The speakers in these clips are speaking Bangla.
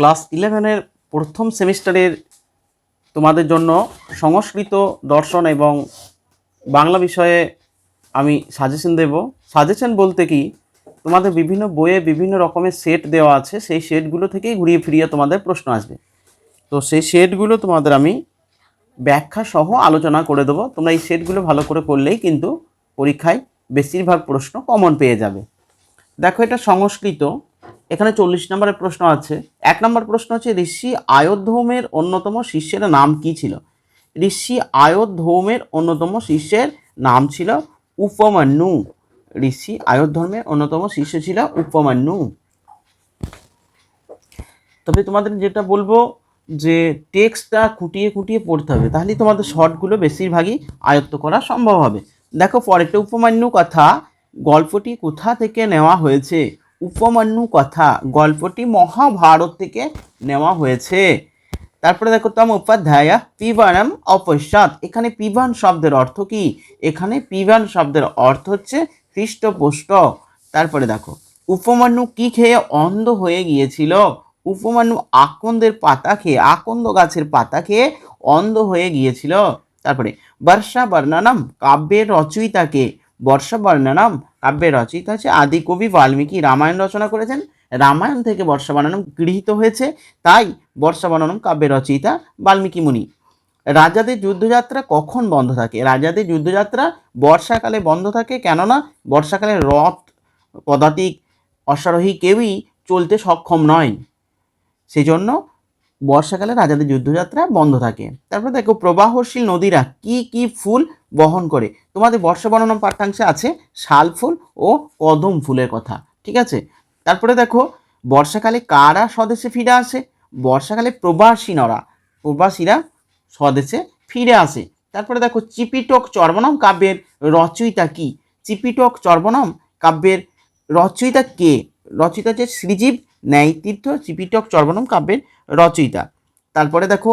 ক্লাস ইলেভেনের প্রথম সেমিস্টারের তোমাদের জন্য সংস্কৃত দর্শন এবং বাংলা বিষয়ে আমি সাজেশন দেব। সাজেশন বলতে কি, তোমাদের বিভিন্ন বইয়ে বিভিন্ন রকমের সেট দেওয়া আছে, সেই সেটগুলো থেকেই ঘুরিয়ে ফিরিয়ে তোমাদের প্রশ্ন আসবে। তো সেই সেটগুলো তোমাদের আমি ব্যাখ্যা সহ আলোচনা করে দেবো। তোমরা এই সেটগুলো ভালো করে করলেই কিন্তু পরীক্ষায় বেশিরভাগ প্রশ্ন কমন পেয়ে যাবে। দেখো এটা সংস্কৃত। এখানে চল্লিশ নম্বরের প্রশ্ন আছে। এক নম্বর প্রশ্ন হচ্ছে, ঋষি আয়োধ্যৌমের অন্যতম শিষ্যের নাম কি ছিল? ঋষি আয়োধ্যৌমের অন্যতম শিষ্যের নাম ছিল উপমান্যু। ঋষি আয়োধর্মের অন্যতম শিষ্য ছিল উপমান্যু। তবে তোমাদের যেটা বলব যে, টেক্সটটা খুঁটিয়ে খুঁটিয়ে পড়তে হবে, তাহলেই তোমাদের শর্টগুলো বেশিরভাগই আয়ত্ত করা সম্ভব হবে। দেখো, পরেরটা উপমান্যু কথা। গল্পটি কোথা থেকে নেওয়া হয়েছে? উপমান্যু কথা। গল্পটি মহাভারত থেকে নেওয়া হয়েছে। তারপরে দেখো, তম উপাধ্যায়, পিবানম অপশ্চাৎ। এখানে পিবান শব্দের অর্থ কি? এখানে পিবান শব্দের অর্থ হচ্ছে পৃষ্ঠপোষ্ট তারপরে দেখো, উপমান্যু কি খেয়ে অন্ধ হয়ে গিয়েছিল? উপমান্যু আকন্দের পাতা খেয়ে, আকন্দ গাছের পাতা খেয়ে অন্ধ হয়ে গিয়েছিল। তারপরে বর্ষা বর্ণনম কাব্যের রচয়িতাকে বর্ষা বর্ণনম কাব্যের রচয়িতা হচ্ছে আদি কবি বাল্মীকি রামায়ণ রচনা করেছেন। রামায়ণ থেকে বর্ষা বর্ণনম গৃহীত হয়েছে। তাই বর্ষা বর্ণনম কাব্যের রচয়িতা বাল্মীকি মুনি। রাজাদের যুদ্ধযাত্রা কখন বন্ধ থাকে? রাজাদের যুদ্ধযাত্রা বর্ষাকালে বন্ধ থাকে কেননা বর্ষাকালে রথ, পদাতিক, অশ্বারোহী কেউই চলতে সক্ষম নয়। সেই জন্য বর্ষাকালে রাজাদের যুদ্ধযাত্রা বন্ধ থাকে। তারপরে দেখো, প্রবাহশীল নদীরা কি কি ফুল বহন করে? তোমাদের বর্ষা বর্ণনা পাঠ্যাংশে আছে শাল ফুল ও কদম ফুলের কথা, ঠিক আছে? তারপরে দেখো, বর্ষাকালে কারা স্বদেশে ফিরে আসে? বর্ষাকালে প্রবাসী প্রবাসীনরা, প্রবাসীরা স্বদেশে ফিরে আসে। তারপরে দেখো, চিপিটক চর্বনম কাব্যের রচয়িতা কি? চিপিটক চর্বনম কাব্যের রচয়িতা কে? রচয়িতা হচ্ছে শ্রীজীব ন্যায়তীর্থ চিপিটক চর্বনম কাব্যের রচয়িতা। তারপরে দেখো,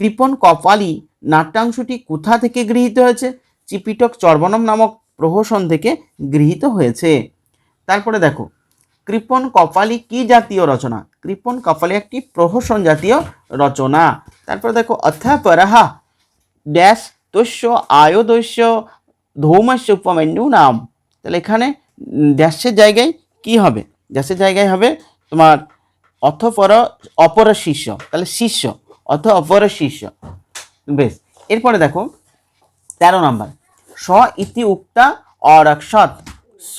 কৃপন কপালি নাট্যাংশটি কোথা থেকে গৃহীত হয়েছে? চিপিটক চর্বনম নামক প্রহসন থেকে গৃহীত হয়েছে। তারপরে দেখো, কৃপন কপালি কি জাতীয় রচনা? কৃপন কপালি একটি প্রহসন জাতীয় রচনা। তারপরে দেখো অধ্যাপরাহা ড্যাশ তস্য আয়োদস্য ধৌমস্য উপমেন্যু নাম। তাহলে এখানে ড্যাশের জায়গায় কি হবে? ড্যাশের জায়গায় হবে তোমার অথপর অপর শিষ্য, তাহলে শিষ্য, অথ অপর শিষ্য। বেশ, এরপরে দেখো, তেরো নম্বর। স ইতি উক্তা অরক্ষত, স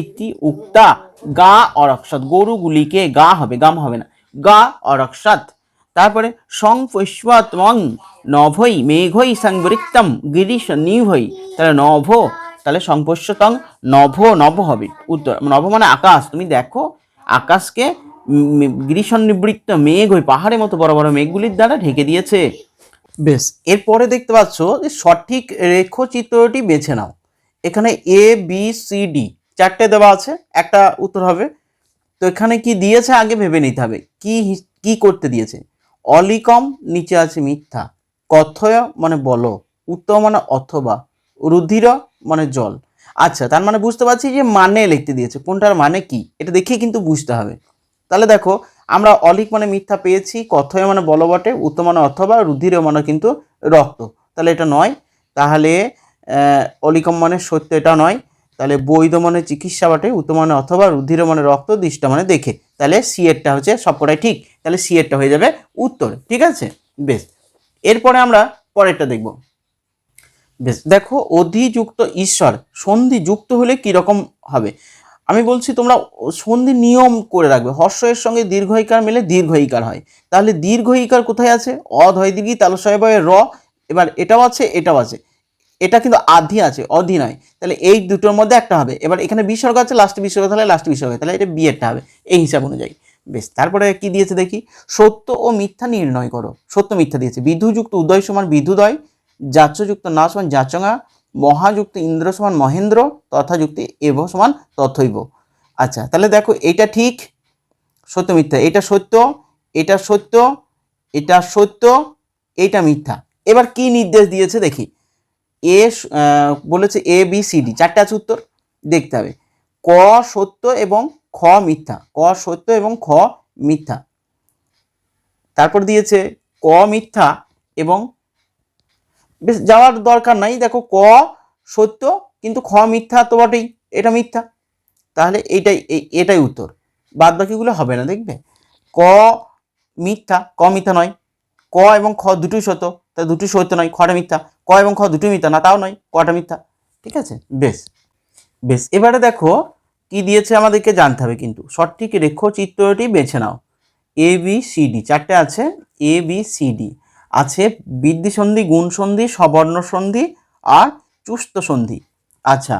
ইতি উক্তা গা অরক্ষত, গরুগুলিকে গা হবে, গাম হবে না, গা অরক্ষত। তারপরে সংপৈশ্বতমং নভৈ মেঘৈ সংবৃত্তম গিরিশ নিভৈ, তাহলে নভ, তাহলে সংপৈশ্বতং নভ নভ হবে, উত্তর, নভ মানে আকাশ, তুমি দেখো আকাশকে গ্রীষণ নিবৃত্ত মেঘ ওই পাহাড়ের মতো বড় বড় মেঘগুলির দ্বারা ঢেকে দিয়েছে। বেশ। এরপরে দেখতে পাচ্ছ যে সঠিক রেখচিত্রটি বেছে নাও। এখানে এ বি সি ডি চারটে দেওয়া আছে একটা উত্তর হবে। তো এখানে কি দিয়েছে আগে ভেবে নিতে হবে। কি কি করতে দিয়েছে? অলিকম নিচে আছে মিথ্যা। কথয় মানে বলো উত্তম মানে অথবা রুধির মানে জল। আচ্ছা তার মানে বুঝতে পারছি যে মানে লিখতে দিয়েছে। কোনটার মানে কি? এটা দেখে কিন্তু বুঝতে হবে। তাহলে দেখো, আমরা অলিক মানে মিথ্যা পেয়েছি, কথয় মানে বলো বটে উত্তম মানে অথবা রুধির মানে কিন্তু রক্ত। তাহলে এটা নয়। তাহলে অলিকম মানে সত্য এটা নয়। তাহলে বৈধ মানে চিকিৎসা বটে, উত্তম মানে অথবা রুধির মানে রক্ত, দৃষ্টা মানে দেখে। তাহলে সি এরটা হচ্ছে সবকটাই ঠিক। তাহলে সি এরটা হয়ে যাবে উত্তর। ঠিক আছে? বেশ। এরপরে আমরা পরেরটা দেখব। বেশ। দেখো, অধিযুক্ত ঈশ্বর, সন্ধি যুক্ত হলে কীরকম হবে? আমি বলছি, তোমরা সন্ধি নিয়ম করে রাখবে। হর্ষের সঙ্গে দীর্ঘইকার মিলে দীর্ঘইকার হয়। তাহলে দীর্ঘইকার কোথায় আছে? অধ হয় দীর্ঘি তালসয় র, এবার এটাও আছে এটাও আছে। এটা কিন্তু আধি আছে, অধি নয়। তাহলে এই দুটোর মধ্যে একটা হবে। এবার এখানে বিসর্গ আছে লাস্ট বিসর্গ, তাহলে লাস্ট বিসর্গ। তাহলে এটা বিয়েরটা হবে, এই হিসাব অনুযায়ী। বেশ, তারপরে কি দিয়েছে দেখি? সত্য ও মিথ্যা নির্ণয় করো। সত্য মিথ্যা দিয়েছে। বিধুযুক্ত উদয় সমান বিধুদয়। যাচ্যযুক্ত না সমান যাচঙা, মহাযুক্ত ইন্দ্র সমান মহেন্দ্র, তথাযুক্ত এব সমান তথৈব। আচ্ছা তাহলে দেখো এটা ঠিক সত্য মিথ্যা, এটা সত্য এটা সত্য এটা সত্য, এটা মিথ্যা। এবার কি নির্দেশ দিয়েছে দেখি। এ বলেছে এ, বি, সি, ডি, চারটে আছে উত্তর, দেখতে হবে। ক সত্য এবং খ মিথ্যা, ক সত্য এবং খ মিথ্যা। তারপর দিয়েছে ক মিথ্যা এবং বেশ, যাওয়ার দরকার নাই। দেখো, ক সত্য, কিন্তু খ মিথ্যা তো বটেই। এটা মিথ্যা। তাহলে এইটাই, এই- এটাই উত্তর। বাদ বাকিগুলো হবে না, দেখবে? ক মিথ্যা ক মিথ্যা নয়। ক এবং খ দুটোই সত্য, তা দুটোই সত্য নয়। খটা মিথ্যা। ক এবং খ দুটোই মিথ্যা না, তাও নয়। কটা মিথ্যা? ঠিক আছে? বেশ। বেশ, এবারে দেখো, কি দিয়েছে আমাদেরকে জানতে হবে কিন্তু। সঠিক রেখচিত্রটি বেছে নাও। এ বি সি ডি চারটে আছে। এ বি সি ডি আছে বৃদ্ধি সন্ধি গুণ সন্ধি সবর্ণ সন্ধি আর চুস্ত সন্ধি আচ্ছা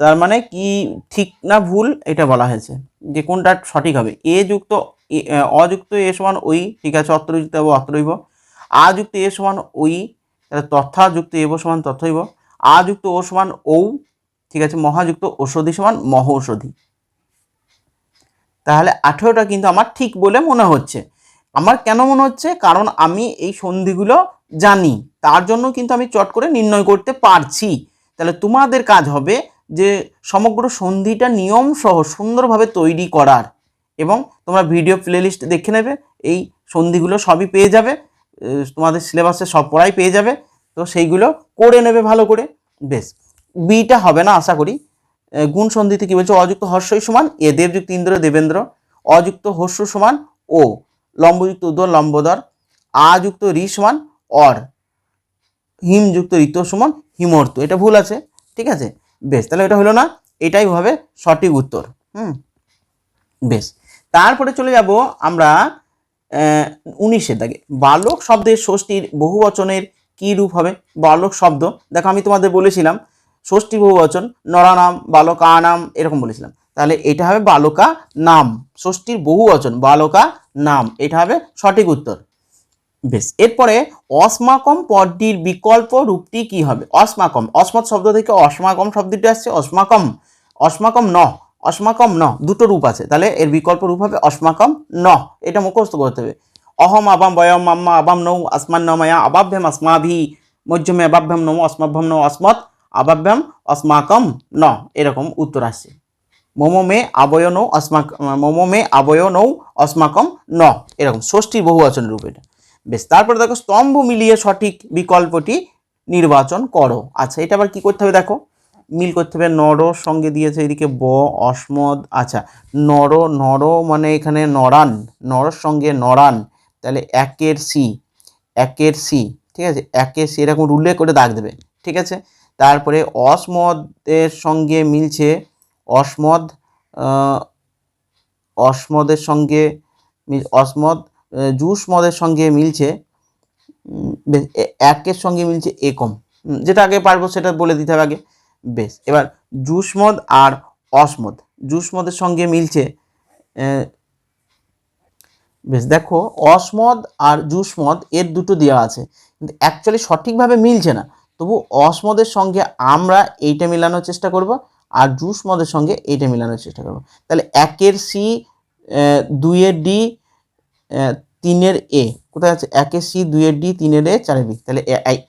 তার মানে কি ঠিক না ভুল এটা বলা হয়েছে? যে কোনটা সঠিক হবে? এ যুক্ত অযুক্ত এ সমান ওই, ঠিক আছে অত্র যুক্ত হব অত্রইব আ যুক্ত এ সমান ওই, তাহলে তথা যুক্ত এব সমান তথৈব। আ যুক্ত ও সমান ঔ, ঠিক আছে, মহাযুক্ত ঔষধি সমান মহ ঔষধি তাহলে আঠেরোটা কিন্তু আমার ঠিক বলে মনে হচ্ছে। আমার কেন মনে হচ্ছে? কারণ আমি এই সন্ধিগুলো জানি। তার জন্য কিন্তু আমি চট করে নির্ণয় করতে পারছি। তাহলে তোমাদের কাজ হবে যে সমগ্র সন্ধিটা নিয়ম সহ সুন্দরভাবে তৈরি করার এবং তোমরা ভিডিও প্লেলিস্ট দেখে নেবে, এই সন্ধিগুলো সবই পেয়ে যাবে তোমাদের সিলেবাসে সব পড়াই পেয়ে যাবে, তো সেইগুলো করে নেবে ভালো করে। বেশ, বিটা হবে না আশা করি। গুণ সন্ধিতে কী বলছে? অযুক্ত হর্ষই সমান, এ দেবযুক্ত ইন্দ্র দেবেন্দ্র, অযুক্ত হর্ষ সমান ও। লম্বযুক্ত উদর লম্বদর, আযুক্ত রি সমান অর, হিমযুক্ত ঋত সমান হিমর্ত। এটা ভুল আছে, ঠিক আছে? বেশ, তাহলে এটা হলো না, এটাই হবে সঠিক উত্তর, হুম? বেশ, তারপরে চলে যাব আমরা উনিশের দাগে। বালক শব্দের ষষ্ঠীর বহুবচনের কি রূপ হবে? বালক শব্দ, দেখো আমি তোমাদের বলেছিলাম, ষষ্ঠী বহুবচন নরানাম বালকা নাম এরকম বলেছিলাম। তাহলে এটা হবে বালকা নাম। ষষ্ঠীর বহুবচন বালকা নাম। এটা হবে সঠিক উত্তর। বেশ, এরপরে অসমাকম পদটির বিকল্প রূপটি কি হবে? অসমাকম, অসমত শব্দ থেকে অসমাকম শব্দটি আসছে, অসমাকম অসমাকম ন অসমাকম ন, দুটো রূপ আছে। তাহলে এর বিকল্প রূপ হবে অসমাকম ন। এটা মুখস্থ করতে হবে। অহম আবাম বয়ম মাম্মা আবাম নৌ আসমান নময়া আবাভ্যাম আসমাভি মধ্যমে আবাভ্যাম নম অস্মাভ্যাম নৌ অসমত আবাভ্যাম অস্মাকম ন। এরকম উত্তর আসছে। মোমো মে আবয়নৌ অস্মাক, মোমো মে আবয়নৌ অস্মাকম ন। এরকম, ষষ্ঠীর বহুবচন রূপ এটা। বেশ, তারপরে দেখো, স্তম্ভ মিলিয়ে সঠিক বিকল্পটি নির্বাচন করো। আচ্ছা এটা আবার কি করতে হবে দেখো? মিল করতে হবে, নর সঙ্গে দিয়েছে এদিকে ব, অসমদ আচ্ছা নর নর মানে এখানে নরান নরর সঙ্গে নরান, তাহলে একের সি একের সি, ঠিক আছে, একের সি এরকম উল্লেখ করে দাগ দেবে, ঠিক আছে? তারপরে অসমদের সঙ্গে মিলছে অসমদ অসমদের সঙ্গে অসমদ জুস মদের সঙ্গে মিলছে একের সঙ্গে মিলছে একম যেটা আগে পারব সেটা বলে দিতে হবে আগে। বেশ, এবার জুস মদ আর অসমদ জুস মদের সঙ্গে মিলছে বেশ, দেখো, অসমদ আর জুস মদ এর দুটো দেওয়া আছে, কিন্তু অ্যাকচুয়ালি সঠিকভাবে মিলছে না। তবু অসমদের সঙ্গে আমরা এইটা মেলানোর চেষ্টা করব। আর জুস মদের সঙ্গে এইটা মেলানোর চেষ্টা করব। তাহলে একের সি দুইয়ের ডি তিনের এ। কোথায় আছে? একের সি, দুইয়ের ডি, তিনের এ, চারের বি। তাহলে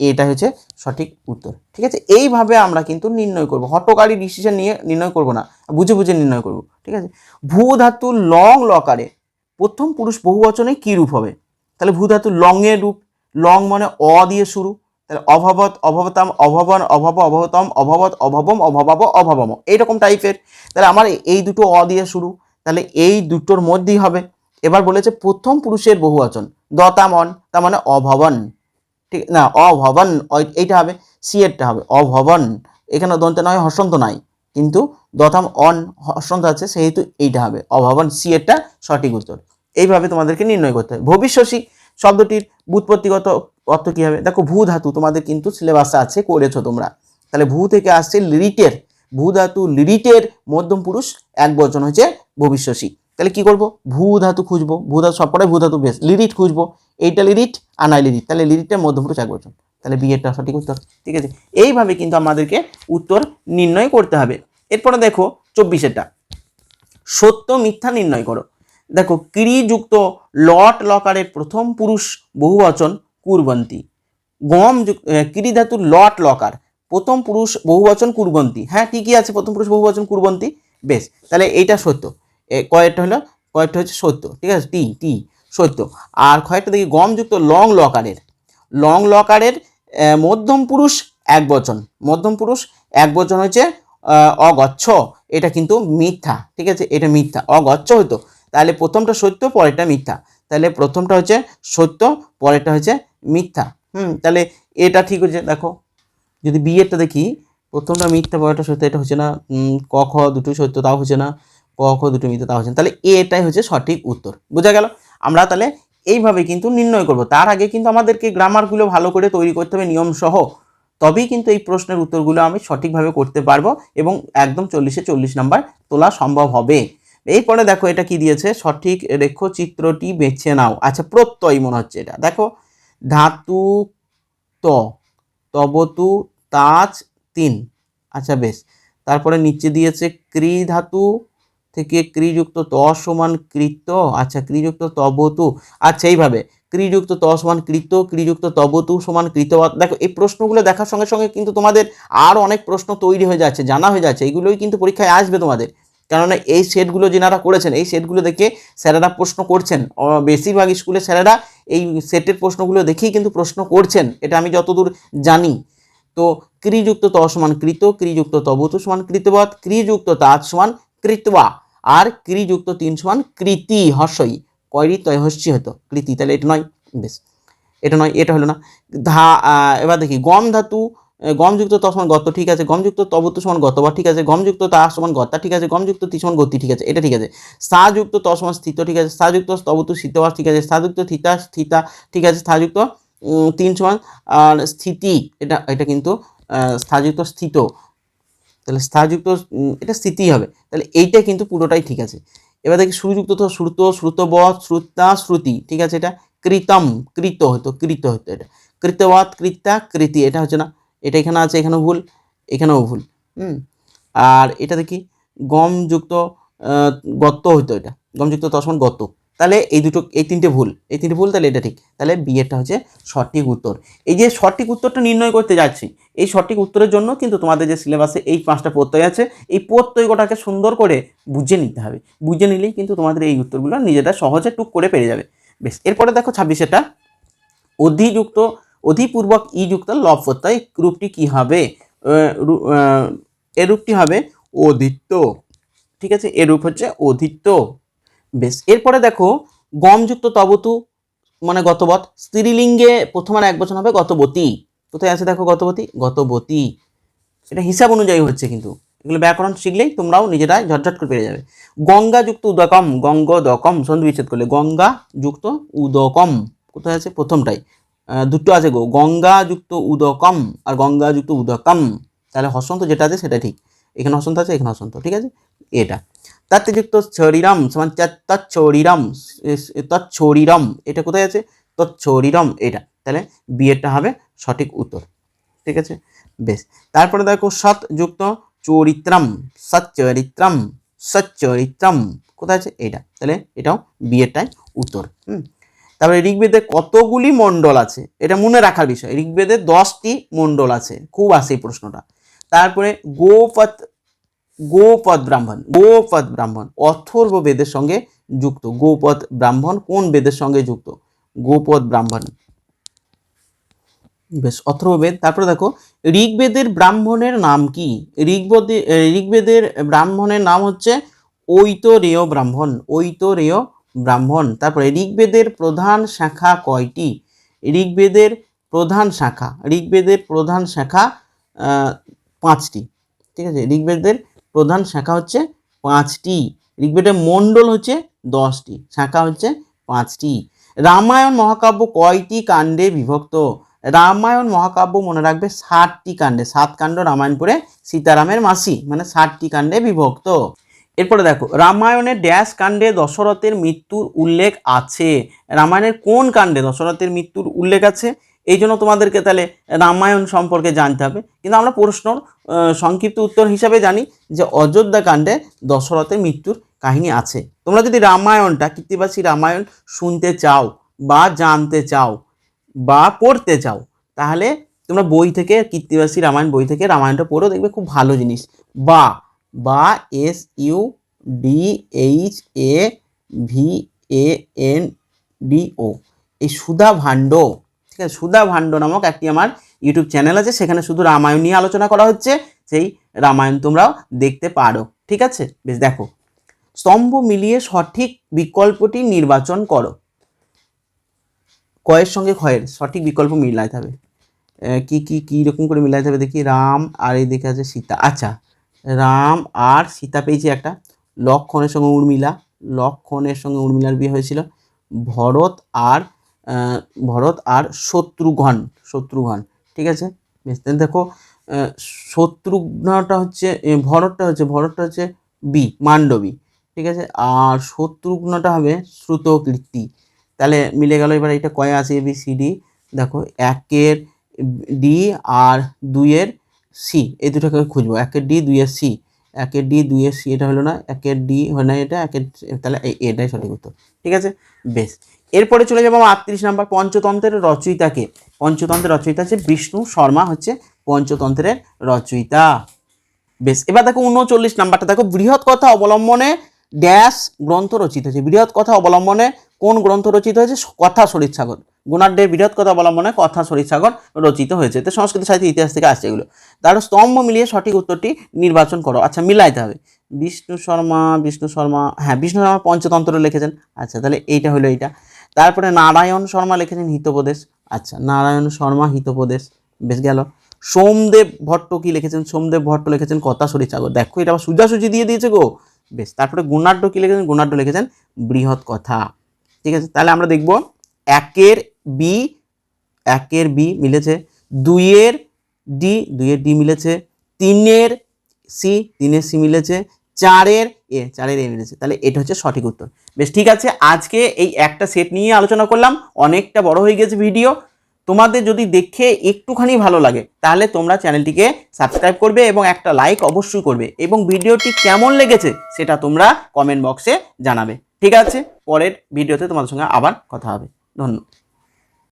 এটা হচ্ছে সঠিক উত্তর। ঠিক আছে? এইভাবে আমরা কিন্তু নির্ণয় করব। হটকারী ডিসিশন নিয়ে নির্ণয় করব না, বুঝে বুঝে নির্ণয় করব। ঠিক আছে? ভূ ধাতু লং লকারে প্রথম পুরুষ বহুবচনে কী রূপ হবে? তাহলে ভূ ধাতু লংয়ের রূপ, লং মানে অ দিয়ে শুরু তাহলে অভাবত অভাবতাম, অভাবন, অভাব, অভাবতম, অভাবত, অভাবম, অভাবাব, অভাবম। এইরকম টাইপের তাহলে আমার এই দুটো অ দিয়ে শুরু। তাহলে এই দুটোর মধ্যেই হবে। এবার বলেছে প্রথম পুরুষের বহু বহুবচন দতামন, তার মানে অভবন। ঠিক, না, অভবন এইটা হবে সি এরটা হবে, অভবন। এখানে দন্তে নয় হসন্ত নাই কিন্তু দতাম, অন হসন্ত আছে, সেহেতু এইটা হবে, অভবন সি এরটা সঠিক উত্তর। এইভাবে তোমাদেরকে নির্ণয় করতে হবে। ভবিষ্যসী শব্দটির বুৎপত্তিগত অর্থ কী হবে? দেখো, ভূ ধাতু, তোমাদের কিন্তু সিলেবাসে আছে, করেছ তোমরা। তাহলে ভূ থেকে আসছে লিরিটের ভূ ধাতু লিরিটের মধ্যম পুরুষ এক বচন হচ্ছে ভবিষ্যসী তাহলে কি করব? ভূ ধাতু খুঁজবো। ভূ ধাতু সবকটাই ভূ ধাতু বেশ লিরিট খুঁজবো। এইটা লিরিট আর নাই লিরিট তাহলে লিরিটের মধ্যম পুরুষ এক বচন। তাহলে বিয়েরটা সঠিক উত্তর। ঠিক আছে? এইভাবে কিন্তু আমাদেরকে উত্তর নির্ণয় করতে হবে। এরপরে দেখো, চব্বিশেরটা। সত্য, মিথ্যা নির্ণয় করো। দেখো, ক্রিযুক্ত লট লকারের প্রথম পুরুষ বহুবচন কুরবন্তী। গম যুক- আহ, ক্রি ধাতুর লট লকার। প্রথম পুরুষ বহুবচন কুরবন্তী। হ্যাঁ ঠিকই আছে প্রথম পুরুষ বহুবচন কুরবন্তী। বেশ তাহলে এইটা সত্য। কয়েকটা হলো কয়েকটা হচ্ছে সত্য। ঠিক আছে টি টি সত্য। আর কয়েকটা দেখি গমযুক্ত লং লকারের। লং লকারের মধ্যম পুরুষ এক বচন। মধ্যম পুরুষ এক বচন হচ্ছে অগচ্ছ। এটা কিন্তু মিথ্যা। ঠিক আছে এটা মিথ্যা। অগচ্ছ হতো তাহলে প্রথমটা সত্য পরেরটা মিথ্যা। তাহলে প্রথমটা হচ্ছে সত্য, পরেরটা হচ্ছে মিথ্যা। হুম, তাহলে এটা ঠিক হচ্ছে, দেখো। যদি বিয়েরটা দেখি, প্রথমটা মিথ্যা, পরেরটা সত্য, এটা হচ্ছে না ক, খ দুটো সত্য, তাও হচ্ছে না, ক, খ দুটো মিথ্যা, তাও হচ্ছে না। তাহলে এটাই হচ্ছে সঠিক উত্তর। বোঝা গেল? আমরা তাহলে এইভাবে কিন্তু নির্ণয় করব। তার আগে কিন্তু আমাদেরকে গ্রামারগুলো ভালো করে তৈরি করতে হবে নিয়ম সহ তবেই কিন্তু এই প্রশ্নের উত্তরগুলো আমি সঠিকভাবে করতে পারব এবং একদম চল্লিশে চল্লিশ নাম্বার তোলা সম্ভব হবে। এরপরে দেখো এটা কি দিয়েছে? সঠিক রেখো চিত্রটি বেছে নাও। আচ্ছা প্রত্যয় মনে হচ্ছে এটা। দেখো, ধাতু ত, তবতু তাজ তিন। আচ্ছা বেশ। তারপরে নিচে দিয়েছে ক্রি ধাতু থেকে ক্রিযুক্ত ত সমান কৃত আচ্ছা ক্রিযুক্ত তবতু। আচ্ছা এইভাবে। ক্রিযুক্ত ত সমান কৃত ক্রিযুক্ত তবতু সমান কৃত দেখো, এই প্রশ্নগুলো দেখার সঙ্গে সঙ্গে কিন্তু তোমাদের আরও অনেক প্রশ্ন তৈরি হয়ে যাচ্ছে, জানা হয়ে যাচ্ছে। এইগুলোই কিন্তু পরীক্ষায় আসবে তোমাদের। কেননা এই সেটগুলো যেনারা করেছেন, এই সেটগুলো দেখে স্যারেরা প্রশ্ন করছেন। বেশিরভাগ স্কুলে স্যারেরা এই সেটের প্রশ্নগুলো দেখেই কিন্তু প্রশ্ন করছেন, এটা আমি যতদূর জানি। তো ক্রিযুক্ত ত সমান কৃত, ক্রিযুক্ত তবতু সমান কৃতবৎ ক্রিযুক্ত তাৎ সমান কৃতবা, আর ক্রিযুক্ত তিন সমান কৃতি হর্ষই কয়রি তয় হস্যি হতো কৃতি, তাহলে এটা নয়, বেশ। এটা নয়, এটা হলো না। ধা এবার দেখি, গম ধাতু গমযুক্ত ত সমান ঠিক আছে? গমযুক্ত তবতু সমান গতবা ঠিক আছে? গমযুক্ত তা সমান গতা ঠিক আছে? গমযুক্ত তি সমান গতি ঠিক আছে? এটা ঠিক আছে। সাযুক্ত ত সমান স্থিত ঠিক আছে? সাযুক্ত তবতু স্থিতবা ঠিক আছে? সাযুক্ত থিতা স্থিতা ঠিক আছে? স্থাযুক্ত উম, তিন সমান আর স্থিতি এটা এটা কিন্তু স্থাযুক্ত স্থিত। তাহলে স্থাযুক্ত এটা স্থিতি হবে। তাহলে এইটা কিন্তু পুরোটাই ঠিক আছে। এবার দেখি সুযুক্ত তো শ্রুত শ্রুতবৎ শ্রুতা শ্রুতি ঠিক আছে? এটা কৃতম কৃত হতো কৃত হতো এটা। কৃতবৎ কৃতা কৃতি এটা হচ্ছে না এটা এখানে আছে এখানেও ভুল এখানেও ভুল হুম? আর এটা দেখি গমযুক্ত আহ, গত হতো এটা গমযুক্ত তসমান গত তাহলে এই দুটো এই তিনটে ভুল এই তিনটে ভুল তাহলে এটা ঠিক। তাহলে বিয়েটা হচ্ছে সঠিক উত্তর। এই যে সঠিক উত্তরটা নির্ণয় করতে যাচ্ছি এই সঠিক উত্তরের জন্য কিন্তু তোমাদের যে সিলেবাসে এই পাঁচটা প্রত্যয় আছে এই প্রত্যয় গোটাকে সুন্দর করে বুঝে নিতে হবে। বুঝে নিলেই কিন্তু তোমাদের এই উত্তরগুলো নিজেরা সহজে টুক করে পেরে যাবে। বেশ এরপরে দেখো ছাব্বিশেটা অধিযুক্ত অধিপূর্বক ই যুক্ত লব প্রত্যয় রূপটি কি হবে? আহ, রূপটি হবে অধিত্য। ঠিক আছে? এর রূপ হচ্ছে অধিত্য। বেশ এরপরে দেখো গমযুক্ত তবতু মানে গতবৎ। স্ত্রীলিঙ্গে প্রথম আর এক বচন হবে গতবতী। কোথায় আছে দেখো গতবতী? গতবতী। এটা হিসাব অনুযায়ী হচ্ছে কিন্তু। এগুলো ব্যাকরণ শিখলেই তোমরাও নিজেরাই ঝটঝট করে পেরে যাবে। গঙ্গা যুক্ত উদকম গঙ্গ দকম সন্ধি বিচ্ছেদ করলে গঙ্গা যুক্ত উদকম। কোথায় আছে? প্রথমটাই। দুটো আছে গো গঙ্গা যুক্ত উদকম আর গঙ্গা যুক্ত উদকম। তাহলে হসন্ত যেটা আছে সেটা ঠিক। এখানে হসন্ত আছে, এখানে হসন্ত, ঠিক আছে? এটা। তৎযুক্ত শরীরম সমান তৎশরীরম তৎশরীরম এটা কোথায় আছে? তৎশরীরম এটা। তাহলে বিয়েটা হবে সঠিক উত্তর, ঠিক আছে? বেশ। তারপরে দেখো সৎ যুক্ত চরিত্রম, সচ্চরিত্রম সচ্চরিত্রম। কোথায় আছে? এটা। তাহলে এটাও বিয়েরটাই উত্তর, হুম? তারপরে ঋগ্বেদে কতগুলি মণ্ডল আছে? এটা মনে রাখার বিষয়। ঋগ্বেদে দশটি মণ্ডল আছে। খুব আসে এই প্রশ্নটা। তারপরে গোপত গোপদ ব্রাহ্মণ। গোপদ ব্রাহ্মণ অথর্ব বেদের সঙ্গে যুক্ত। গোপদ ব্রাহ্মণ কোন বেদের সঙ্গে যুক্ত? গোপদ ব্রাহ্মণ। বেশ অথর্ববেদ তারপরে দেখো, ঋগ্বেদের ব্রাহ্মণের নাম কি? ঋগ্বেদে, ঋগ্বেদের ব্রাহ্মণের নাম হচ্ছে ঐতরেয় ব্রাহ্মণ। ঐতরেয় ব্রাহ্মণ। তারপরে ঋগ্বেদের প্রধান শাখা কয়টি? ঋগ্বেদের প্রধান শাখা, ঋগ্বেদের প্রধান শাখা পাঁচটি। ঠিক আছে? ঋগ্বেদের প্রধান শাখা হচ্ছে পাঁচটি। ঋগ্বেদের মণ্ডল হচ্ছে দশটি, শাখা হচ্ছে পাঁচটি। রামায়ণ মহাকাব্য কয়টি কাণ্ডে বিভক্ত? রামায়ণ মহাকাব্য মনে রাখবে ষাটটি কাণ্ডে, সাত কাণ্ড রামায়ণ পড়ে সীতারামের মাসি মানে ষাটটি কাণ্ডে বিভক্ত। এরপরে দেখো, রামায়ণের ড্যাশ কাণ্ডে দশরথের মৃত্যুর উল্লেখ আছে। রামায়ণের কোন কাণ্ডে দশরথের মৃত্যুর উল্লেখ আছে? এই জন্য তোমাদেরকে তাহলে রামায়ণ সম্পর্কে জানতে হবে। কিন্তু আমরা প্রশ্নর সংক্ষিপ্ত উত্তর হিসাবে জানি যে অযোধ্যা কাণ্ডে দশরথের মৃত্যুর কাহিনী আছে। তোমরা যদি রামায়ণটা কৃত্তিবাসী রামায়ণ শুনতে চাও বা জানতে চাও বা পড়তে চাও, তাহলে তোমরা বই থেকে কৃত্তিবাসী রামায়ণ বই থেকে রামায়ণটা পড়ো দেখবে খুব ভালো জিনিস। বা বা S U D H A V A N D O. এই সুধা ভাণ্ড, ঠিক আছে? সুধা ভাণ্ড নামক একটি আমার ইউটিউব চ্যানেল আছে, সেখানে শুধু রামায়ণ নিয়ে আলোচনা করা হচ্ছে, সেই রামায়ণ তোমরাও দেখতে পারো, ঠিক আছে? বেশ, দেখো। স্তম্ভ মিলিয়ে সঠিক বিকল্পটি নির্বাচন করো। কয়ের সঙ্গে ক্ষয়ের, সঠিক বিকল্প মিলাইতে হবে। কি কি কি রকম করে মিলাইতে হবে? দেখি, রাম, আর এই দিকে আছে সীতা। আচ্ছা রাম আর সীতা পেয়েছি একটা। লক্ষণের সঙ্গে উর্মিলা। লক্ষণের সঙ্গে উর্মিলার বিয়ে হয়েছিল। ভরত আর ভরত আর শত্রুঘ্ন শত্রুঘ্ন, ঠিক আছে? বেশ দেখো শত্রুঘ্নটা হচ্ছে ভরতটা হচ্ছে ভরতটা হচ্ছে বি, মান্ডবী, ঠিক আছে? আর শত্রুঘ্নটা হবে শ্রুতকীর্তি। তাহলে মিলে গেল এবার এটা কয়ে আছে এ, বি, সি, ডি। দেখো, একের ডি আর দুইয়ের সি এই দুটোকে খুঁজবো। একের ডি দুইয়ের সি একের ডি দুইয়ের সি এটা হলো না, একের ডি হয় না এটা, একের তাহলে এটাই সঠিক উত্তর। ঠিক আছে? বেশ। এরপরে চলে যাব আটত্রিশ নাম্বার পঞ্চতন্ত্রের রচয়িতাকে। পঞ্চতন্ত্রের রচয়িতা হচ্ছে বিষ্ণু শর্মা, হচ্ছে পঞ্চতন্ত্রের রচয়িতা। বেশ, এবার দেখো উনচল্লিশ নাম্বারটা। দেখো, বৃহৎ কথা অবলম্বনে ড্যাশ গ্রন্থ রচিত হয়েছে। বৃহৎ কথা অবলম্বনে কোন গ্রন্থ রচিত হয়েছে? কথা শরীর সাগর। গুণাঢ্যের বৃহৎ কথা অবলম্বনে কথা শরীর সাগর রচিত হয়েছে। তো সংস্কৃত সাহিত্য ইতিহাস থেকে আসছে এগুলো। তার স্তম্ভ মিলিয়ে সঠিক উত্তরটি নির্বাচন করো। আচ্ছা মিলাইতে হবে। বিষ্ণু শর্মা বিষ্ণু শর্মা হ্যাঁ বিষ্ণু শর্মা পঞ্চতন্ত্র লিখেছেন। আচ্ছা তাহলে এইটা হলো এইটা। তারপরে নারায়ণ শর্মা লিখেছেন হিতোপদেশ। আচ্ছা নারায়ণ শর্মা হিতোপদেশ, বেশ গেল। সোমদেব ভট্ট কি লিখেছেন? সোমদেব ভট্ট লিখেছেন কথা শরীর সাগর। দেখো, এটা আবার সুজাসুজি দিয়ে দিয়েছে গো। বেশ, তারপরে গুণাঢ্য কি লিখেছেন? গুণাঢ্য লিখেছেন বৃহৎ কথা। ঠিক আছে, তাহলে আমরা দেখব একের বি, একের বি মিলেছে। দুইয়ের ডি দুইয়ের ডি মিলেছে। তিনের সি তিনের সি মিলেছে। চারের এ চারের এ মিলেছে। তাহলে এটা হচ্ছে সঠিক উত্তর। বেশ, ঠিক আছে, আজকে এই একটা সেট নিয়ে আলোচনা করলাম। অনেকটা বড় হয়ে গেছে ভিডিও। তোমাদের যদি দেখে একটুখানি ভালো লাগে, তাহলে তোমরা চ্যানেলটিকে সাবস্ক্রাইব করবে এবং একটা লাইক অবশ্যই করবে এবং ভিডিওটি কেমন লেগেছে সেটা তোমরা কমেন্ট বক্সে জানাবে। ঠিক আছে, পরের ভিডিওতে তোমাদের সঙ্গে আবার কথা হবে। ধন্যবাদ।